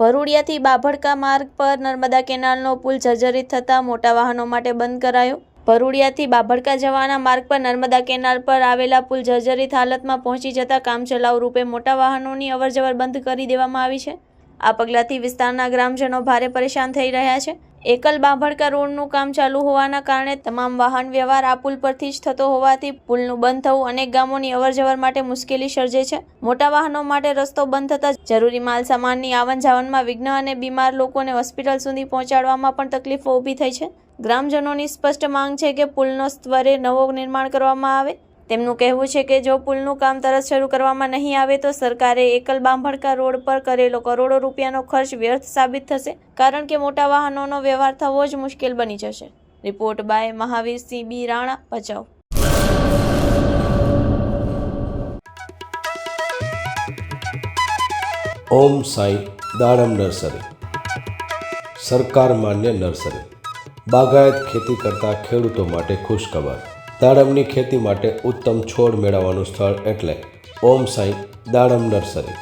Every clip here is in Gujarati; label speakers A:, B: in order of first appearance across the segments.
A: ભરૂડિયાથી બાભડકા માર્ગ પર નર્મદા કેનાલનો પુલ જર્જરિત થતાં મોટા વાહનો માટે બંધ કરાયો. ભરૂડિયાથી બાભડકા જવાના માર્ગ પર નર્મદા કેનાલ પર આવેલા પુલ જર્જરિત હાલતમાં પહોંચી જતા કામચલાઉ રૂપે મોટા વાહનોની અવરજવર બંધ કરી દેવામાં આવી છે. આ પગલાંથી વિસ્તારના ગ્રામજનો ભારે પરેશાન થઈ રહ્યા છે. એકલ બાંભડકા રોડનું કામ ચાલુ હોવાના કારણે તમામ વાહન વ્યવહાર આ પુલ પરથી જ થતો હોવાથી પુલનું બંધ થવું અનેક ગામોની અવરજવર માટે મુશ્કેલી સર્જે છે. મોટા વાહનો માટે રસ્તો બંધ થતાં જરૂરી માલ સામાનની આવન જાવનમાં વિઘ્ન અને બીમાર લોકોને હોસ્પિટલ સુધી પહોંચાડવામાં પણ તકલીફો ઊભી થઈ છે. ગ્રામજનોની સ્પષ્ટ માંગ છે કે પુલનો સ્તરે નવો નિર્માણ કરવામાં આવે. તેમનું કહેવું છે કે જો પુલનું કામ તરત શરૂ કરવામાં નહીં આવે તો સરકારે એકલ બાંભડકા રોડ પર કરેલો કરોડો રૂપિયાનો ખર્ચ વ્યર્થ સાબિત થશે, કારણ કે મોટા વાહનોનો વ્યવહાર થવો જ મુશ્કેલ બની જશે. Report by Mahavir Singh B Rana, Bhachau.
B: Om Sai દાડમ નર્સરી. સરકાર માન્ય નર્સરી. બાગાયત ખેતી કરતા ખેડૂતો માટે ખુશખબર. દાડમની ખેતી માટે ઉત્તમ છોડ મેળવવાનું સ્થળ એટલે ઓમ સાંઈ દાડમ નર્સરી.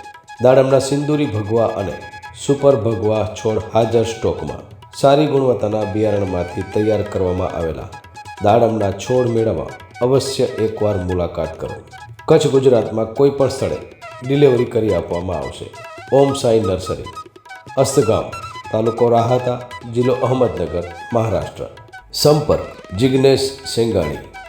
B: દાડમના સિંદૂરી ભગવા અને સુપર ભગવા છોડ હાજર સ્ટોકમાં. સારી ગુણવત્તાના બિયારણમાંથી તૈયાર કરવામાં આવેલા દાડમના છોડ મેળવવા અવશ્ય એકવાર મુલાકાત કરો. કચ્છ ગુજરાતમાં કોઈ પણ સ્થળે ડિલિવરી કરી આપવામાં આવશે. ઓમ સાઈ નર્સરી, અસ્તગામ, તાલુકો રાહાતા, જિલ્લો અહમદનગર, મહારાષ્ટ્ર. સંપર્ક Jignesh Sengani.